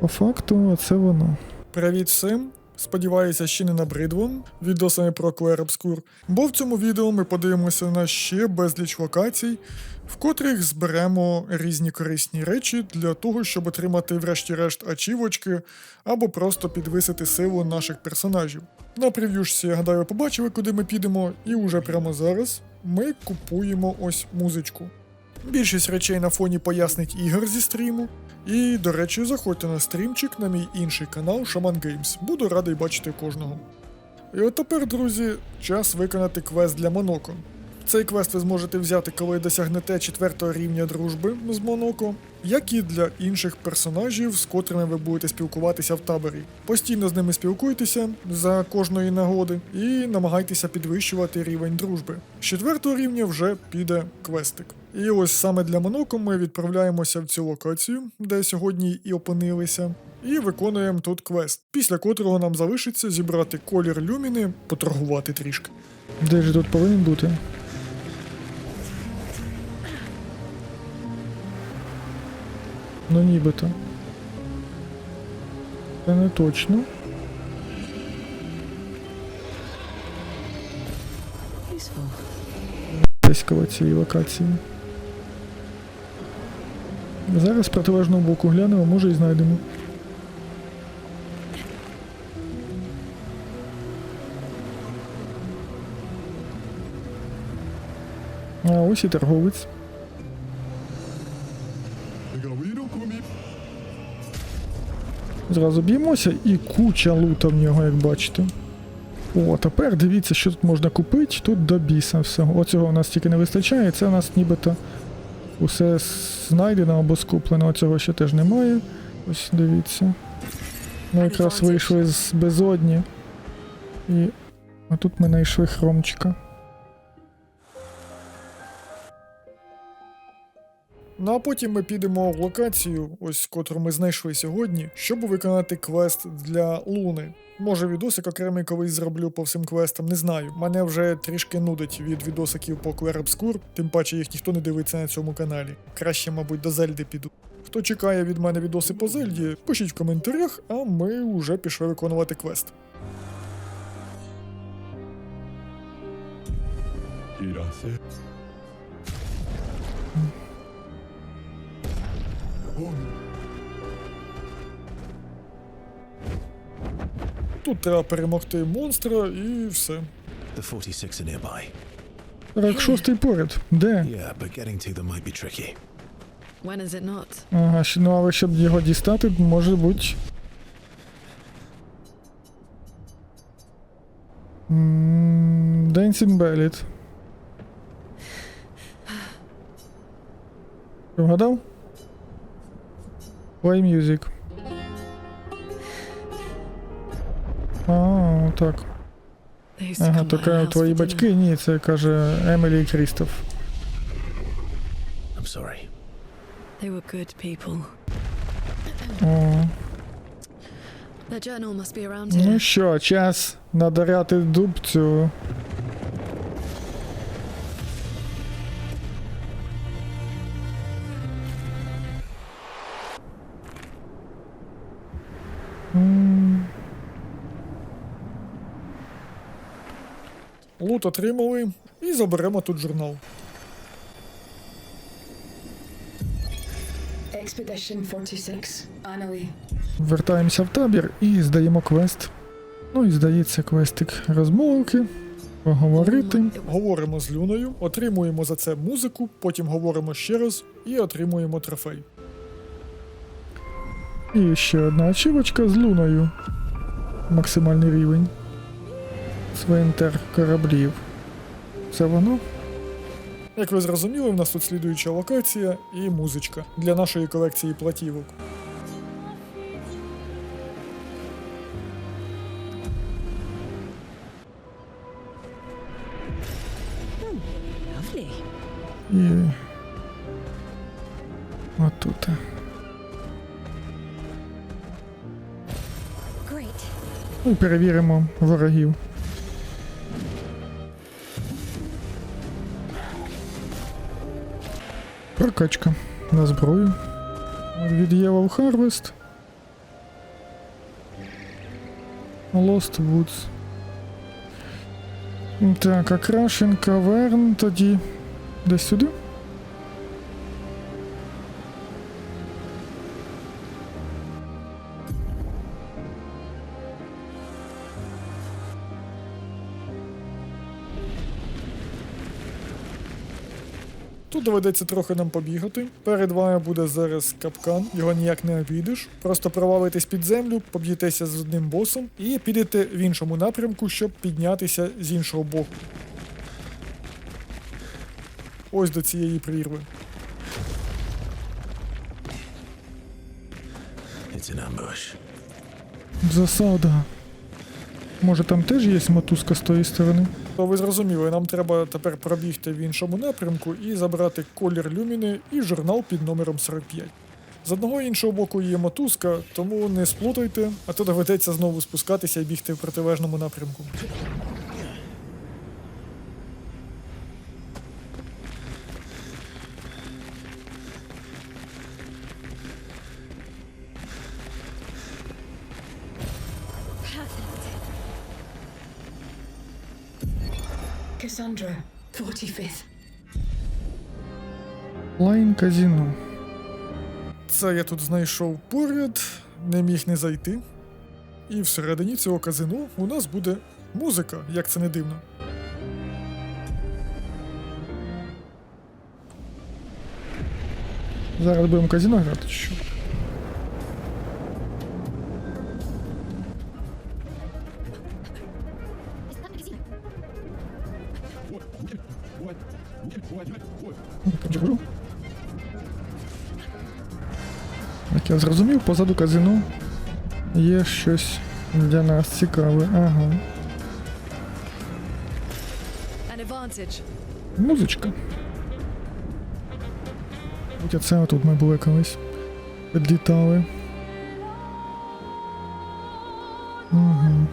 По факту, це воно. Привіт всім! Сподіваюся, ще не набрид вам відосами про Obscur, бо в цьому відео ми подивимося на ще безліч локацій, в котрих зберемо різні корисні речі для того, щоб отримати врешті-решт ачівочки або просто підвисити силу наших персонажів. На прев'юшці, я гадаю, побачили, куди ми підемо, і уже прямо зараз ми купуємо ось музичку. Більшість речей на фоні пояснить ігор зі стріму. І, до речі, заходьте на стрімчик на мій інший канал Shaman Games. Буду радий бачити кожного. І от тепер, друзі, час виконати квест для Моноко. Цей квест ви зможете взяти, коли досягнете 4 рівня дружби з Моноко, як і для інших персонажів, з котрими ви будете спілкуватися в таборі. Постійно з ними спілкуйтеся за кожної нагоди і намагайтеся підвищувати рівень дружби. З 4 рівня вже піде квестик. І ось саме для Моноко ми відправляємося в цю локацію, де сьогодні і опинилися, і виконуємо тут квест, після котрого нам залишиться зібрати колір люміни, поторгувати трішки. Де ж тут повинен бути? Ну нібито. Це не точно. Десь коло цієї локації. Зараз з протилежного боку глянемо, може і знайдемо. А ось і торговець. Зразу б'ємося і куча лута в нього, як бачите. О, тепер дивіться, що тут можна купити. Тут до біса всього. Оцього у нас тільки не вистачає, це у нас нібито усе знайдено або скуплено. цього ще теж немає. Ось дивіться. Ми якраз вийшли з безодні. І. А тут ми знайшли хромчика. Ну а потім ми підемо в локацію, ось котру ми знайшли сьогодні, щоб виконати квест для Луни. Може відосик окремий колись зроблю по всім квестам, не знаю. Мене вже трішки нудить від відосиків по Obscur, тим паче їх ніхто не дивиться на цьому каналі. Краще, мабуть, до Зельди піду. Хто чекає від мене відоси по Зельді, пишіть в коментарях, а ми вже пішли виконувати квест. いらせ。Тут треба перемогти монстра і все. The 46 are nearby. 46-й поряд. Де? Yeah, but getting to them might be tricky. When is it not? Ага, ще- ну але щоб його дістати, може бути. Dancing Bellet. Вгадав? Play music. А, так. Ага, то твої батьки? Ні, це каже Емілі і Крістоф. I'm sorry. They were good people. О. Their journal must be around Ну here. що, час надаряти дубцю. Лут отримали і заберемо тут журнал. Expedition 46, Annalie. Вертаємося в табір і здаємо квест. Ну і здається квестик розмовки, поговорити. Говоримо з Люною, отримуємо за це музику, потім говоримо ще раз і отримуємо трофей. І ще одна ачівочка з луною. Максимальний рівень. Цвинтар кораблів. Це воно? Як ви зрозуміли, в нас тут слідуюча локація і музичка для нашої колекції платівок. І. Отут. Ну, перевіримо ворогів. Прокачка на зброю. Від Євал Харвест. Lost Woods. Так, а крашен каверн тоді. Десь сюди. Тут доведеться трохи нам побігати. Перед вами буде зараз капкан, його ніяк не обійдеш. Просто провалитесь під землю, поб'єтеся з одним босом і підете в іншому напрямку, щоб піднятися з іншого боку. Ось до цієї прірви. It's an ambush. Засада. Може там теж є мотузка з тої сторони? То ви зрозуміли, нам треба тепер пробігти в іншому напрямку і забрати колір люміни і журнал під номером 45. З одного іншого боку є мотузка, тому не сплутайте, а то доведеться знову спускатися і бігти в протилежному напрямку. Cassandra, 45th. Лайн казіно. Це я тут знайшов поряд, не міг не зайти. І всередині цього казино у нас буде музика, як це не дивно. Зараз будемо казіно грати. Що? Як я зрозумів, позаду казино є щось для нас цікаве. Ага. Музичка. Хоча це тут ми були колись. Підлітали. Угу.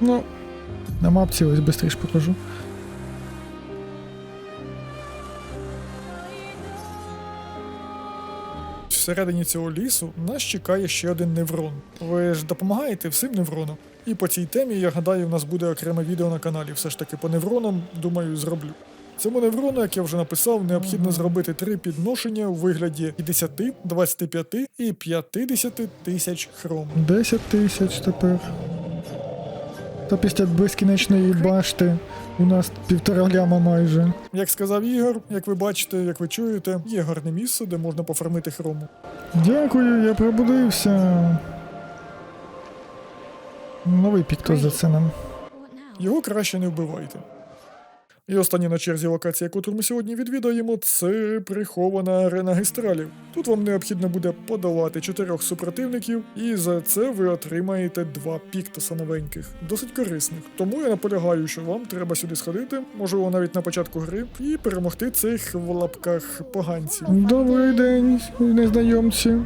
Ну, мапці ось швидше покажу. Всередині цього лісу нас чекає ще один неврон. Ви ж допомагаєте всім невронам. І по цій темі, я гадаю, у нас буде окреме відео на каналі. Все ж таки по невронам, думаю, зроблю. Цьому неврону, як я вже написав, необхідно зробити три підношення у вигляді 50, 25 і 50 тисяч хром. 10 тисяч тепер. Та після безкінечної башти у нас півтора ляма майже. Як сказав Ігор, як ви бачите, як ви чуєте, є гарне місце, де можна пофармити хрому. Дякую, я пробудився. Новий піктос за це нам. Його краще не вбивайте. І остання на черзі локація, яку ми сьогодні відвідаємо, це прихована арена гестралів. Тут вам необхідно буде подолати чотирьох супротивників, і за це ви отримаєте два піктоса новеньких, досить корисних. Тому я наполягаю, що вам треба сюди сходити, можливо, навіть на початку гри, і перемогти цих в лапках поганців. Добрий день, незнайомці.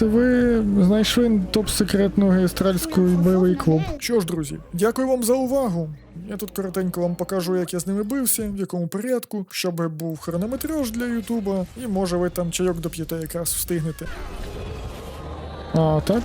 Ви знайшли топ-секретну гестральську бойовий клуб. Що ж, друзі, дякую вам за увагу. Я тут коротенько вам покажу, як я з ними бився, в якому порядку, щоб був хронометраж для Ютуба, і може ви там чайок доп'єте якраз встигнете. А, так?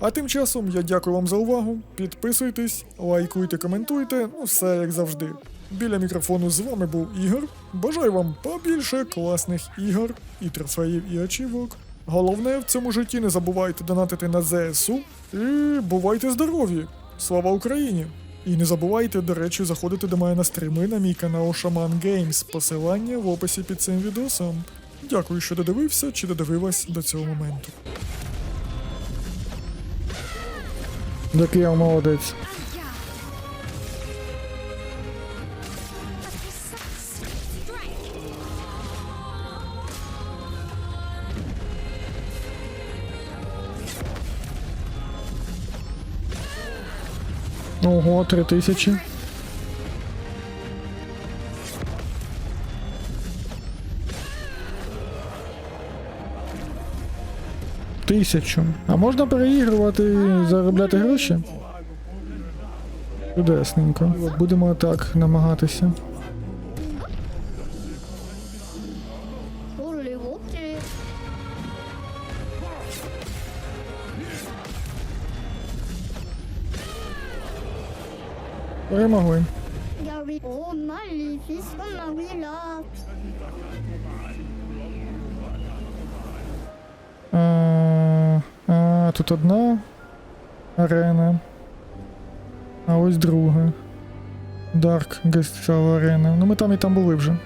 А тим часом я дякую вам за увагу. Підписуйтесь, лайкуйте, коментуйте, ну все як завжди. Біля мікрофону з вами був Ігор. Бажаю вам побільше класних ігор і трофеїв і очівок. Головне в цьому житті не забувайте донатити на ЗСУ і бувайте здорові! Слава Україні! І не забувайте, до речі, заходити до мене на стріми на мій канал Shaman Games. Посилання в описі під цим відосом. Дякую, що додивився чи додивилась до цього моменту. Який я молодець. Ого, три тисячі. Тисячу. А можна переігрувати і заробляти гроші? Чудесненько. Будемо так намагатися. Перемогли. Marie là. А, а, тут одна арена. А ось друга. Dark Guest арена. Ну ми там і там були вже.